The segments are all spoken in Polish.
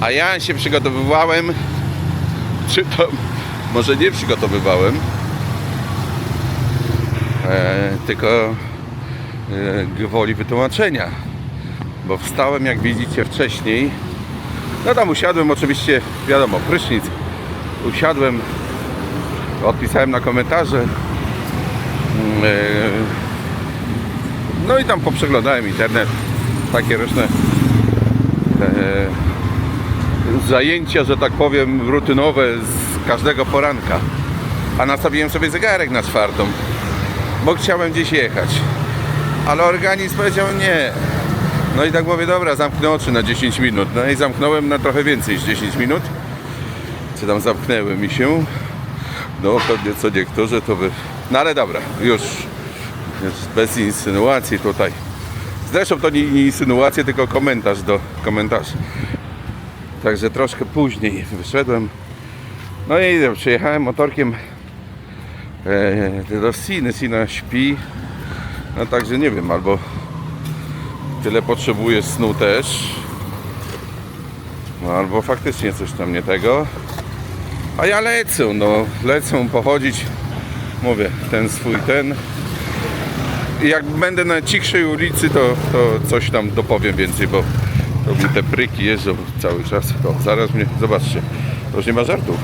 A ja się przygotowywałem, czy to może nie przygotowywałem, e, tylko e, gwoli wytłumaczenia. Bo wstałem, jak widzicie, wcześniej. No tam usiadłem, oczywiście, wiadomo, prysznic. Usiadłem, odpisałem na komentarze. Mm, e, no i tam poprzeglądałem internet, takie różne zajęcia, że tak powiem, rutynowe z każdego poranka. A nastawiłem sobie zegarek na czwartą, bo chciałem gdzieś jechać. Ale organizm powiedział nie. No i tak mówię, dobra, zamknę oczy na 10 minut. No i zamknąłem na trochę więcej niż 10 minut. Czy tam zamknęły mi się. No pewnie co niektórzy to by... No ale dobra, już jest bez insynuacji tutaj. Zresztą to nie, nie insynuacje, tylko komentarz do komentarzy. Także troszkę później wyszedłem. No i przyjechałem motorkiem e, do Siny. Sina śpi. No także nie wiem, albo tyle potrzebuje snu też. No albo faktycznie coś tam nie tego. A ja lecę, no lecę pochodzić. Mówię, ten swój ten jak będę na cichszej ulicy, to, to coś tam dopowiem więcej, bo to mi te pryki jeżdżą cały czas. O, zaraz mnie, zobaczcie, to już nie ma żartów.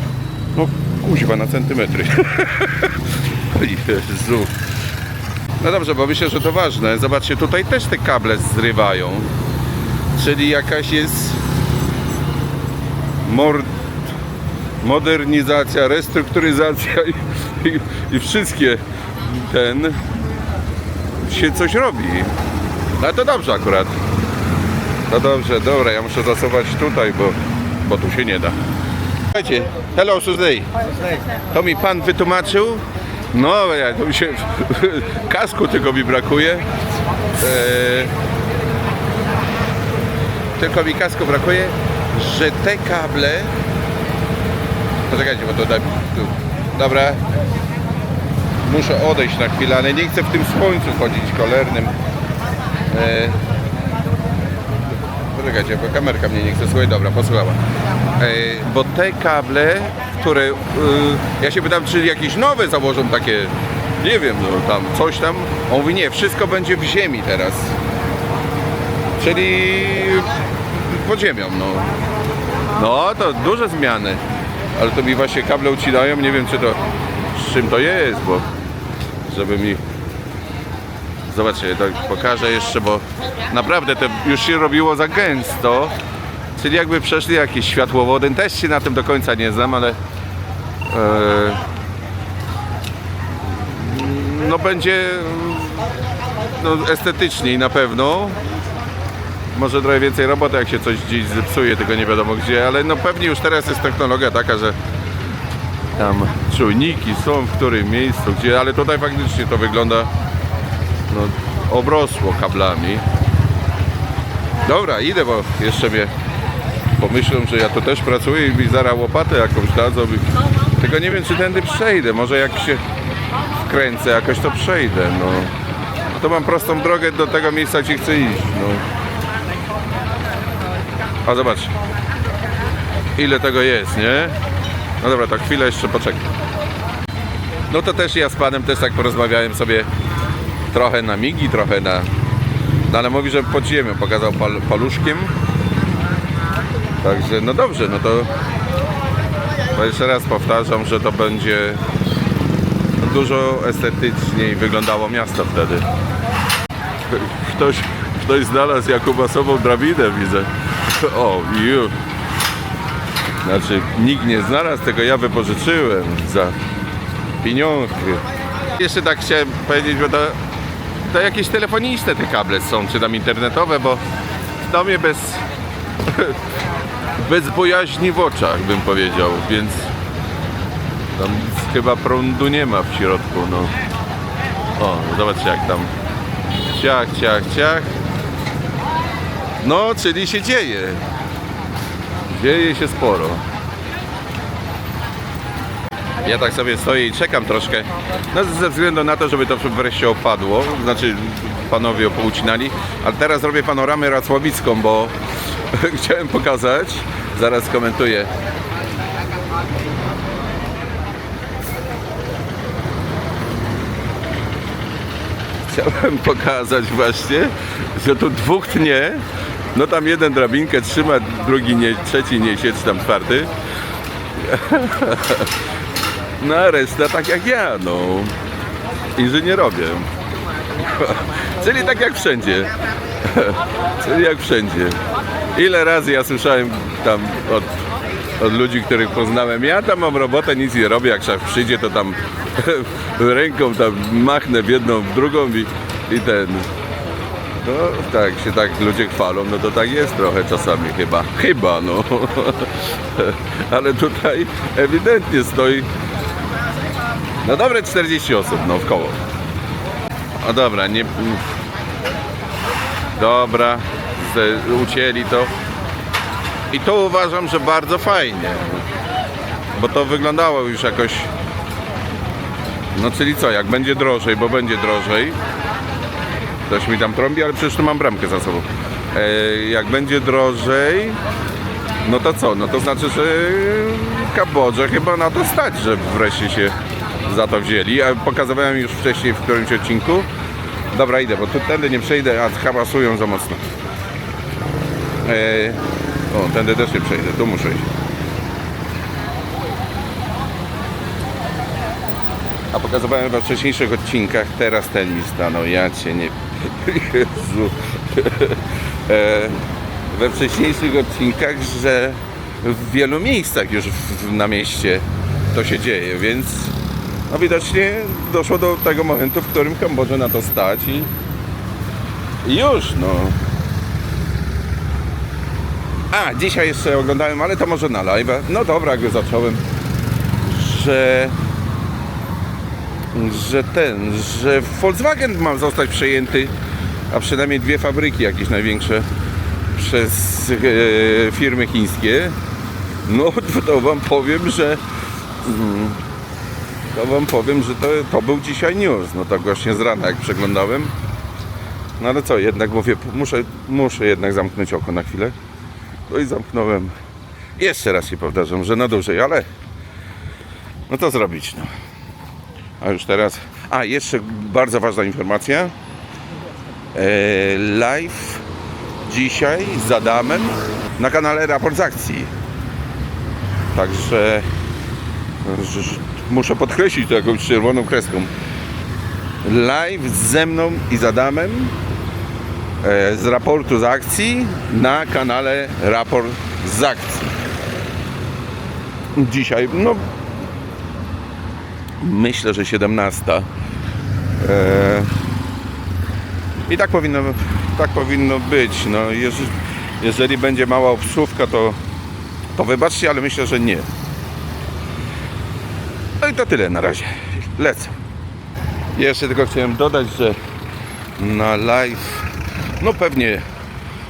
No kuźwa na centymetry. Jezu. No dobrze, bo myślę, że to ważne. Zobaczcie, tutaj też te kable zrywają. Czyli jakaś jest mor- modernizacja, restrukturyzacja i, i, i wszystkie ten się coś robi. No to dobrze akurat. No dobrze, dobra, ja muszę zasuwać tutaj, bo, bo tu się nie da. Słuchajcie, hello Suzy. To mi pan wytłumaczył. No, ja tu się kasku tylko mi brakuje. Eee, tylko mi kasku brakuje, że te kable. Poczekajcie, bo to da. Dobra, muszę odejść na chwilę, ale nie chcę w tym słońcu chodzić cholernym. E... Poczekajcie, bo kamerka mnie nie chce słuchać. Dobra, posłuchała. E... Bo te kable, które... y, Ja się pytam, czy jakieś nowe założą takie... Nie wiem, no tam coś tam. On mówi, nie, wszystko będzie w ziemi teraz. Czyli pod ziemią, no. No, to duże zmiany. Ale to mi właśnie kable ucinają, nie wiem czy to z czym to jest, bo żeby mi zobaczcie, tak pokażę jeszcze, bo naprawdę to już się robiło za gęsto. Czyli jakby przeszli jakieś światłowody. Też się na tym do końca nie znam, ale e, no będzie no, estetyczniej na pewno. Może trochę więcej roboty, jak się coś gdzieś zepsuje, tylko nie wiadomo gdzie, ale no pewnie już teraz jest technologia taka, że tam czujniki są w którym miejscu, gdzie, ale tutaj faktycznie to wygląda no, obrosło kablami. Dobra, idę, bo jeszcze mnie pomyślą, że ja tu też pracuję i mi zaraz łopatę jakąś dadzą. i- Tylko nie wiem, czy tędy przejdę. Może jak się wkręcę, jakoś to przejdę. No. To mam prostą drogę do tego miejsca, gdzie chcę iść. No. A zobacz, ile tego jest, nie? No dobra, to chwilę jeszcze poczekaj. No to też ja z panem też tak porozmawiałem sobie trochę na migi, trochę na... No ale mówi, że pod ziemią pokazał pal, paluszkiem. Także no dobrze, no to... To jeszcze raz powtarzam, że to będzie dużo estetyczniej wyglądało miasto wtedy. Ktoś, ktoś znalazł Jakubasową drabinę, widzę. O, ju. Znaczy, nikt nie znalazł, tego ja wypożyczyłem za pieniądze. Jeszcze tak chciałem powiedzieć, bo to, to jakieś telefoniste te kable są, czy tam internetowe, bo w domie bez, bez bojaźni w oczach, bym powiedział, więc Tam chyba prądu nie ma w środku, no. O, zobaczcie jak tam. Ciach, ciach, ciach. No, czyli się dzieje. Dzieje się sporo. Ja tak sobie stoję i czekam troszkę. No ze względu na to, żeby to wreszcie opadło. Znaczy panowie poucinali. Ale teraz robię panoramę racławicką, bo chciałem pokazać. Zaraz komentuję. Chciałem pokazać właśnie, że tu dwóch tnie. No tam jeden drabinkę trzyma, drugi nie, trzeci niesie, czy tam czwarty. No a reszta tak jak ja, no. Inżynierowie. Czyli tak jak wszędzie. Czyli jak wszędzie. Ile razy ja słyszałem tam od, od ludzi, których poznałem, ja tam mam robotę, nic nie robię, jak szef przyjdzie, to tam ręką tam machnę w jedną, w drugą i, i ten. No tak, się tak ludzie chwalą, no to tak jest trochę czasami chyba. Chyba, no. Ale tutaj ewidentnie stoi no dobre 40 osób, no w koło. O dobra, nie... Dobra, z, ucięli to. I to uważam, że bardzo fajnie. Bo to wyglądało już jakoś... No czyli co, jak będzie drożej, bo będzie drożej. Ktoś mi tam trąbi, ale przecież tu mam bramkę za sobą. E, jak będzie drożej, no to co? No to znaczy, że Kambodża chyba na to stać, że wreszcie się za to wzięli. A pokazywałem już wcześniej w którymś odcinku. Dobra, idę, bo tu tędy nie przejdę, a hałasują za mocno. Eee, o, tędy też nie przejdę, tu muszę iść. A pokazywałem we wcześniejszych odcinkach, teraz ten mi stanął, ja cię nie... Jezu. Eee, we wcześniejszych odcinkach, że w wielu miejscach już na mieście to się dzieje, więc no widocznie doszło do tego momentu, w którym Kambodża na to stać i, już no. A, dzisiaj jeszcze oglądałem, ale to może na live. No dobra, jak zacząłem, że że ten, że Volkswagen ma zostać przejęty, a przynajmniej dwie fabryki jakieś największe przez e, firmy chińskie. No to wam powiem, że mm, to wam powiem, że to, to był dzisiaj news. No tak właśnie z rana jak przeglądałem. No ale co, jednak mówię, muszę, muszę jednak zamknąć oko na chwilę. No i zamknąłem. Jeszcze raz się powtarzam, że na dłużej, ale no to zrobić, no. A już teraz. A, jeszcze bardzo ważna informacja. E, live dzisiaj z Adamem na kanale Raport z Akcji. Także że- że muszę podkreślić to jakąś czerwoną kreską. Live ze mną i z Adamem e, z raportu z akcji na kanale Raport z Akcji. Dzisiaj, no myślę, że 17. E, I tak powinno, tak powinno być. No, jeżeli, jeżeli będzie mała obsłówka, to, to wybaczcie, ale myślę, że nie. No i to tyle na razie. Lecę. Jeszcze tylko chciałem dodać, że na live, no pewnie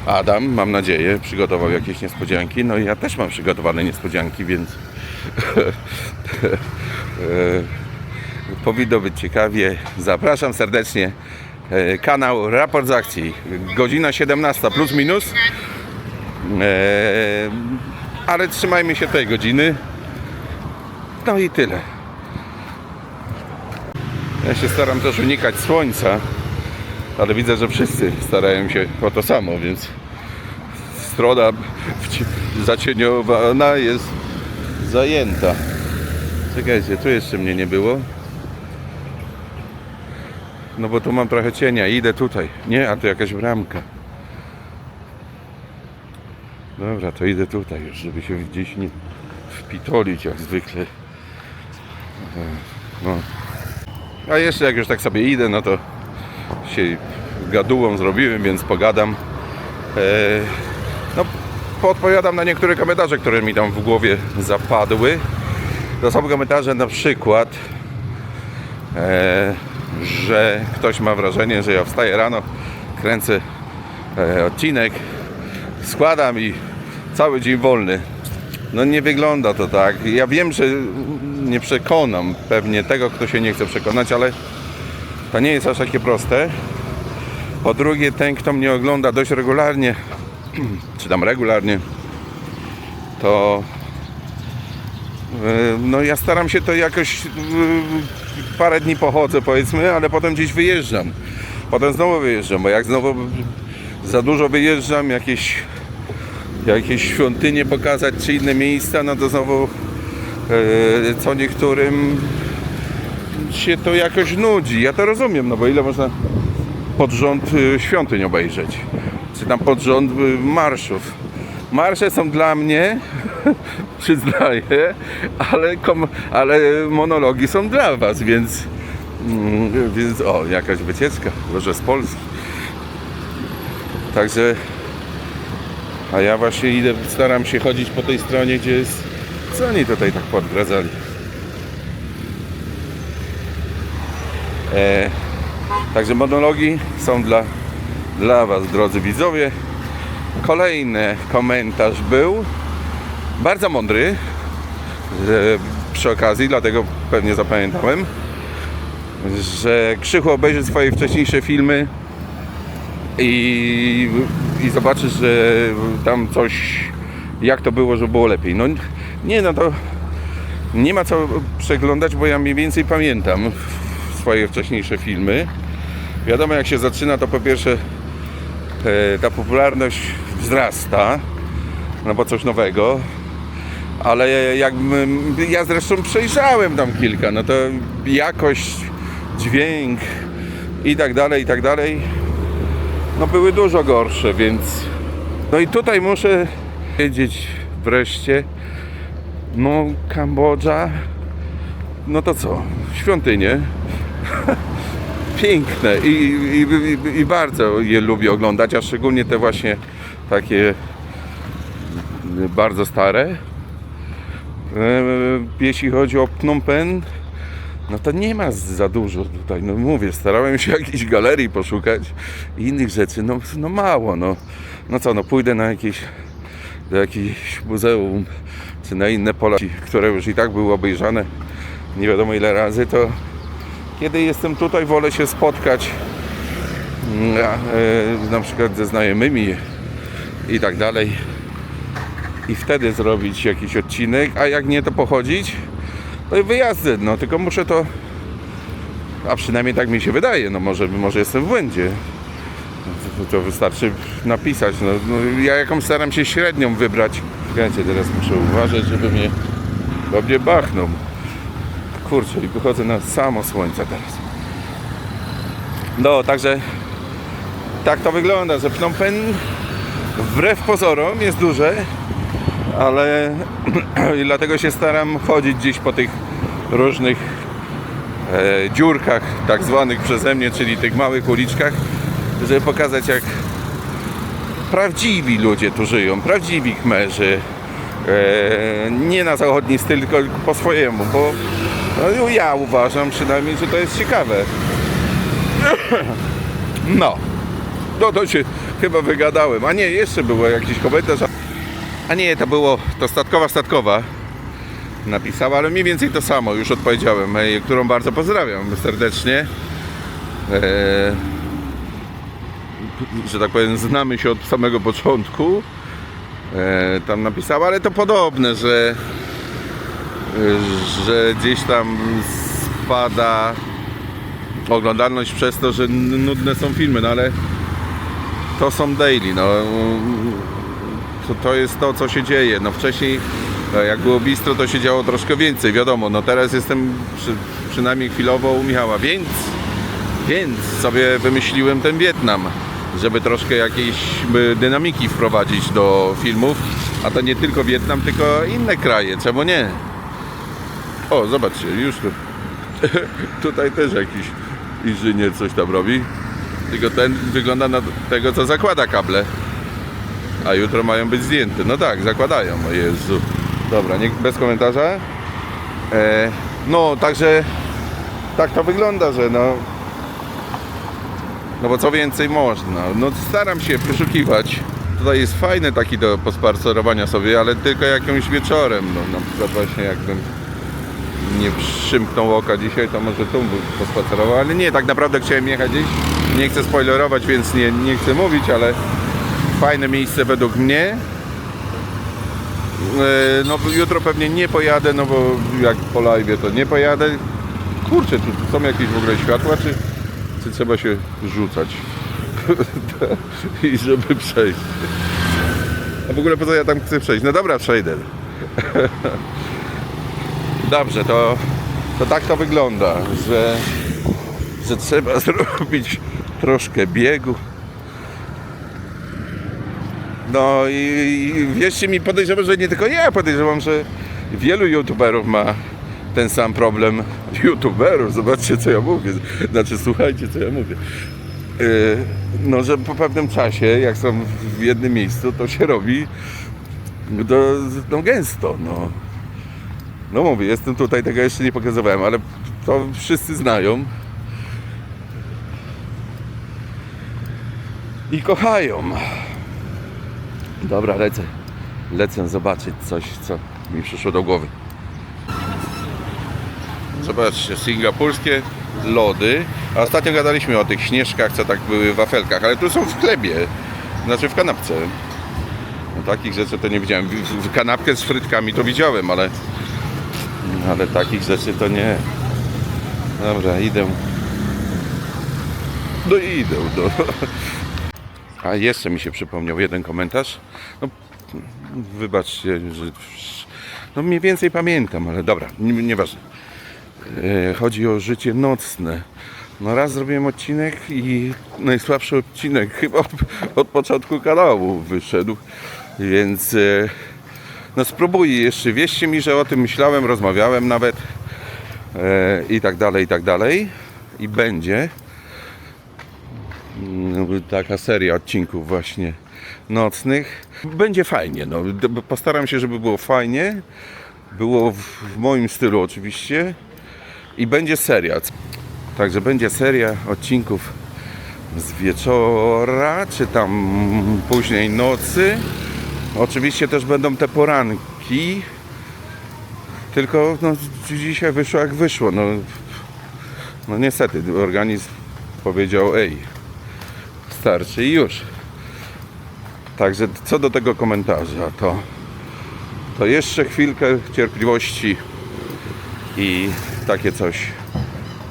Adam, mam nadzieję, przygotował jakieś niespodzianki. No i ja też mam przygotowane niespodzianki, więc powinno być ciekawie. Zapraszam serdecznie. E, Kanał Raport z Akcji. Godzina 17 plus minus. E, ale trzymajmy się tej godziny. No i tyle. Ja się staram też unikać słońca, ale widzę, że wszyscy starają się o to samo, więc strona zacieniowana jest zajęta. Czekajcie, tu jeszcze mnie nie było. No bo tu mam trochę cienia, idę tutaj. Nie, a tu jakaś bramka. Dobra, to idę tutaj już, żeby się gdzieś nie wpitolić jak zwykle. No. A jeszcze jak już tak sobie idę, no to się gadułą zrobiłem, więc pogadam. E, no, podpowiadam na niektóre komentarze, które mi tam w głowie zapadły. To są komentarze na przykład, e, że ktoś ma wrażenie, że ja wstaję rano, kręcę e, odcinek, składam i cały dzień wolny. No nie wygląda to tak. Ja wiem, że nie przekonam pewnie tego, kto się nie chce przekonać, ale to nie jest aż takie proste. Po drugie, ten, kto mnie ogląda dość regularnie, czy tam regularnie, to no ja staram się to jakoś e, parę dni pochodzę powiedzmy, ale potem gdzieś wyjeżdżam. Potem znowu wyjeżdżam, bo jak znowu za dużo wyjeżdżam, jakieś, jakieś świątynie pokazać czy inne miejsca, no to znowu e, co niektórym się to jakoś nudzi. Ja to rozumiem, no bo ile można pod rząd świątyń obejrzeć, czy tam pod rząd marszów. Marsze są dla mnie, przyznaję, ale, kom, ale monologi są dla Was, więc, mm, więc o, jakaś wycieczka, może z Polski. Także, a ja właśnie idę, staram się chodzić po tej stronie, gdzie jest, co oni tutaj tak podgradzali. E, Także monologi są dla, dla Was, drodzy widzowie. Kolejny komentarz był bardzo mądry przy okazji, dlatego pewnie zapamiętałem, że Krzychu obejrzy swoje wcześniejsze filmy i, i zobaczysz, że tam coś, jak to było, że było lepiej. No nie, no to nie ma co przeglądać, bo ja mniej więcej pamiętam swoje wcześniejsze filmy. Wiadomo, jak się zaczyna, to po pierwsze e, ta popularność wzrasta, no bo coś nowego, ale jakbym, ja zresztą przejrzałem tam kilka, no to jakość, dźwięk i tak dalej, i tak dalej, no były dużo gorsze, więc no i tutaj muszę wiedzieć wreszcie, no Kambodża, no to co, świątynie, piękne i, i, i, i bardzo je lubię oglądać, a szczególnie te właśnie takie bardzo stare. E, Jeśli chodzi o Phnom Penh, no to nie ma za dużo tutaj. No mówię, starałem się jakiejś galerii poszukać i innych rzeczy, no, no mało. No. no co, no pójdę na jakieś do jakiegoś muzeum czy na inne pola, które już i tak były obejrzane nie wiadomo ile razy, to kiedy jestem tutaj, wolę się spotkać mm, e, na przykład ze znajomymi i tak dalej i wtedy zrobić jakiś odcinek, a jak nie to pochodzić? To i wyjazdy, no tylko muszę to a przynajmniej tak mi się wydaje, no może, może jestem w błędzie. To, wystarczy napisać no, no, ja jakąś staram się średnią wybrać. Słuchajcie, teraz muszę uważać, żeby mnie dobrze bachnął kurczę, i wychodzę na samo słońce teraz. No, także tak to wygląda, że Phnom Penh wbrew pozorom jest duże, ale i dlatego się staram chodzić gdzieś po tych różnych e, dziurkach, tak zwanych przeze mnie, czyli tych małych uliczkach, żeby pokazać jak prawdziwi ludzie tu żyją, prawdziwi kmerzy. E, nie na zachodni styl, tylko po swojemu, bo no, ja uważam przynajmniej, że to jest ciekawe. No. No to się chyba wygadałem. A nie, jeszcze było jakiś komentarz. A nie, to było, to Statkowa Statkowa napisała, ale mniej więcej to samo, już odpowiedziałem, którą bardzo pozdrawiam serdecznie. E, że tak powiem, znamy się od samego początku. E, tam napisała, ale to podobne, że że gdzieś tam spada oglądalność przez to, że nudne są filmy, no ale to są daily, no to, to jest to, co się dzieje. No wcześniej, no, jak było bistro, to się działo troszkę więcej, wiadomo, no teraz jestem przy, przynajmniej chwilowo u Michała, więc, więc sobie wymyśliłem ten Wietnam, żeby troszkę jakiejś dynamiki wprowadzić do filmów, a to nie tylko Wietnam, tylko inne kraje, czemu nie? O, zobaczcie, już tu. Tutaj też jakiś inżynier coś tam robi. Tylko ten wygląda na tego, co zakłada kable. A jutro mają być zdjęte. No tak, zakładają. O Jezu. Dobra, nie, bez komentarza. E, no, także tak to wygląda, że no. No bo co więcej można? No staram się poszukiwać. Tutaj jest fajny taki do pospacerowania sobie, ale tylko jakimś wieczorem. No na przykład właśnie jakbym nie przymknął oka dzisiaj, to może tu bym pospacerował, ale nie, tak naprawdę chciałem jechać gdzieś. Nie chcę spoilerować, więc nie, nie chcę mówić, ale fajne miejsce według mnie. E, No jutro pewnie nie pojadę, no bo jak po live to nie pojadę. Kurczę, tu są jakieś w ogóle światła, czy, czy trzeba się rzucać? I żeby przejść. A w ogóle po co ja tam chcę przejść? No dobra, przejdę. Dobrze, to, to tak to wygląda, że, że trzeba zrobić troszkę biegu. No i, i wierzcie mi, podejrzewam, że nie tylko ja, podejrzewam, że wielu youtuberów ma ten sam problem. Youtuberów, zobaczcie co ja mówię, znaczy słuchajcie co ja mówię. Yy, No, że po pewnym czasie, jak są w jednym miejscu, to się robi do, no, gęsto, no. No mówię, jestem tutaj, tego jeszcze nie pokazywałem, ale to wszyscy znają. I kochają. Dobra, lecę. Lecę zobaczyć coś, co mi przyszło do głowy. Zobaczcie, singapurskie lody. A ostatnio gadaliśmy o tych śnieżkach, co tak były w wafelkach, ale tu są w chlebie. Znaczy w kanapce. No, takich rzeczy to nie widziałem. W, kanapkę z frytkami to widziałem, ale ale takich rzeczy to nie. Dobra, idę. No i idę. No. A jeszcze mi się przypomniał jeden komentarz. No, wybaczcie, że no mniej więcej pamiętam, ale dobra, nie- nieważne. E, Chodzi o życie nocne. No raz zrobiłem odcinek i najsłabszy odcinek chyba od początku kanału wyszedł, więc e, no spróbuję jeszcze. Wierzcie mi, że o tym myślałem, rozmawiałem nawet e, i tak dalej, i tak dalej. I będzie taka seria odcinków właśnie nocnych. Będzie fajnie, no. Postaram się, żeby było fajnie. Było w, moim stylu oczywiście. I będzie seria. Także będzie seria odcinków z wieczora, czy tam późnej nocy. Oczywiście też będą te poranki. Tylko no, dzisiaj wyszło jak wyszło. No, no niestety, organizm powiedział ej, starczy i już. Także co do tego komentarza, to, to jeszcze chwilkę cierpliwości i takie coś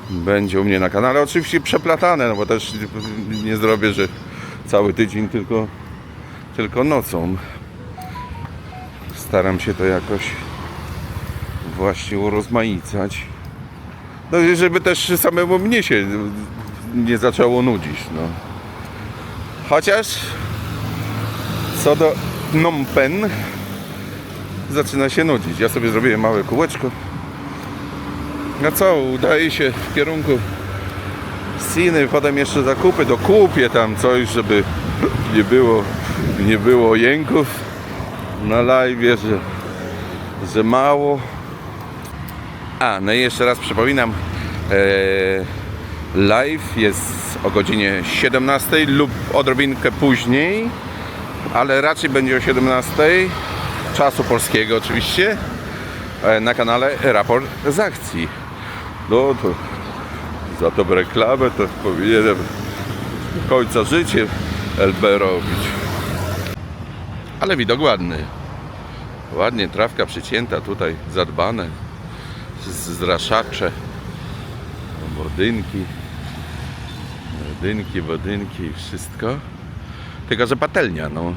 będzie u mnie na kanale. Oczywiście przeplatane, no bo też nie zrobię, że cały tydzień tylko, tylko nocą. Staram się to jakoś właśnie urozmaicać. No i żeby też samemu mnie się nie zaczęło nudzić, no. Chociaż co do Phnom Penh zaczyna się nudzić. Ja sobie zrobiłem małe kółeczko. No co, udaje się w kierunku Siny, potem jeszcze zakupy, dokupię tam coś, żeby nie było, nie było jęków na live, że, że mało. A, no i jeszcze raz przypominam, e, live jest o godzinie 17 lub odrobinkę później, ale raczej będzie o 17 czasu polskiego oczywiście e, na kanale Raport z akcji. No to za tą reklamę to powinienem końca życia LB robić. Ale widok ładny. Ładnie trawka przycięta tutaj, zadbane. Zraszacze. Wodynki. Wodynki, wodynki i wszystko. Tylko, że patelnia, no.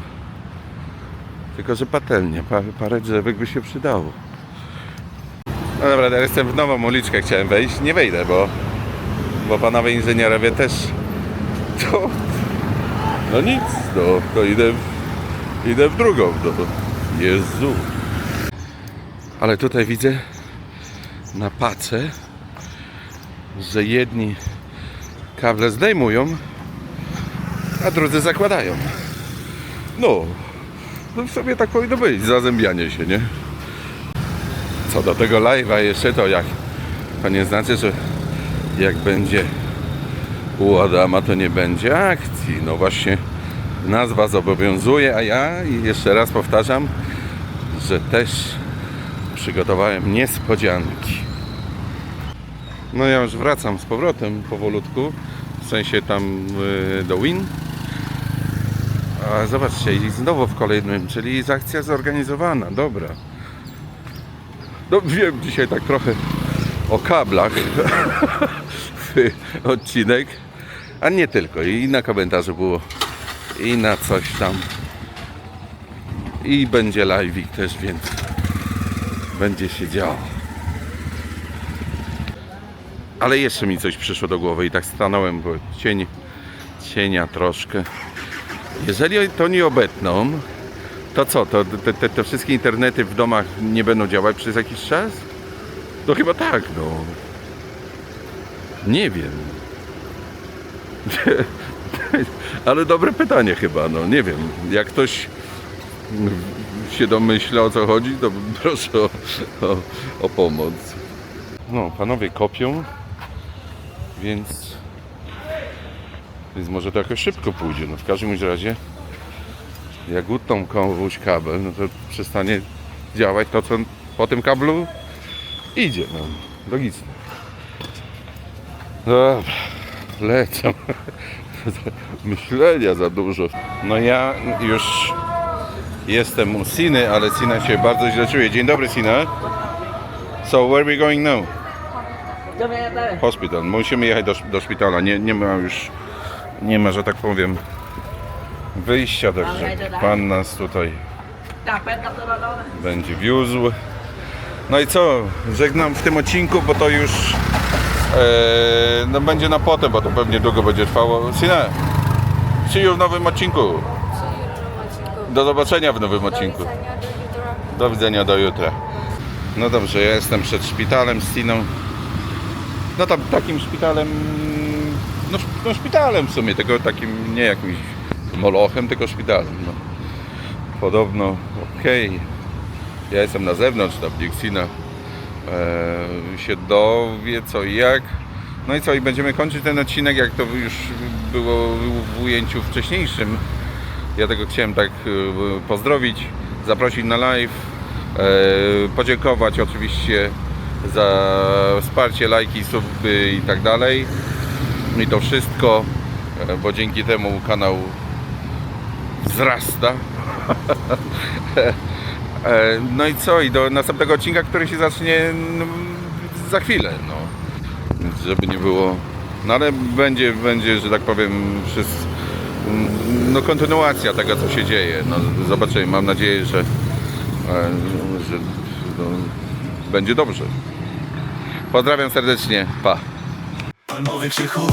Tylko, że patelnia. Pa, parę drzewek by się przydało. No dobra, teraz jestem w nową uliczkę, chciałem wejść. Nie wejdę, bo, bo panowie inżynierowie też to... No nic, no, to idę w, idę w drugą, no. Jezu. Ale tutaj widzę na pace, że jedni kable zdejmują, a drudzy zakładają. No, no w sobie tak powinno być, zazębianie się, nie? Co do tego live'a jeszcze to jak to nie znaczy, że jak będzie u Adama to nie będzie akcji. No właśnie nazwa zobowiązuje, a ja jeszcze raz powtarzam, że też przygotowałem niespodzianki. No ja już wracam z powrotem powolutku, w sensie tam y, do Win. A zobaczcie, i znowu w kolejnym, czyli jest akcja zorganizowana, dobra. No wiem dzisiaj tak trochę o kablach odcinek, a nie tylko, i na komentarzu było, i na coś tam. I będzie live'ik też, więc będzie się działo. Ale jeszcze mi coś przyszło do głowy i tak stanąłem, bo cień, cienia troszkę. Jeżeli to nie obetną, to co, to te, te, te wszystkie internety w domach nie będą działać przez jakiś czas? No chyba tak, no. Nie wiem. Ale dobre pytanie chyba, no nie wiem. Jak ktoś się domyśla o co chodzi, to proszę o, o, o pomoc. No, panowie kopią, więc, więc może to jakoś szybko pójdzie. No w każdym razie, jak utną komuś kabel, no to przestanie działać to, co po tym kablu idzie. No, logicznie. Dobra, lecą. Myślenia za dużo. No ja już jestem u Siny, ale Sina się bardzo źle czuje. Dzień dobry Sina. So where are we going now? Hospital. Musimy jechać do, do szpitala. Nie, nie ma już, nie ma, że tak powiem, wyjścia. Także pan nas tutaj będzie wiózł. No i co? Żegnam w tym odcinku, bo to już e, no będzie na potem, bo to pewnie długo będzie trwało. Sina, see you w nowym odcinku. Do zobaczenia w nowym odcinku. Do widzenia do jutra. No dobrze, ja jestem przed szpitalem z Tiną. No tam takim szpitalem, no, no szpitalem w sumie, tego takim nie jakimś molochem, tylko szpitalem. No. Podobno okej. Ja jestem na zewnątrz, tam Dixina e, się dowie co i jak. No i co, i będziemy kończyć ten odcinek, jak to już było w ujęciu wcześniejszym. Ja tego chciałem tak e, pozdrowić, zaprosić na live, e, podziękować oczywiście za wsparcie, lajki, suby i tak dalej. I to wszystko, e, bo dzięki temu kanał wzrasta. E, No i co? I do następnego odcinka, który się zacznie no, za chwilę. No. Żeby nie było. No ale będzie, będzie, że tak powiem, wszystko, no kontynuacja tego, co się dzieje. No, zobaczymy. Mam nadzieję, że, e, że no, będzie dobrze. Pozdrawiam serdecznie. Pa. Palmowy krzychu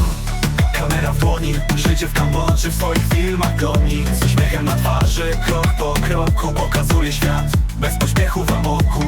Kamera w dłoni Życie w Kambodży w swoich filmach goni Z uśmiechem na twarzy Krok po kroku pokazuje świat Bez pośpiechu w amoku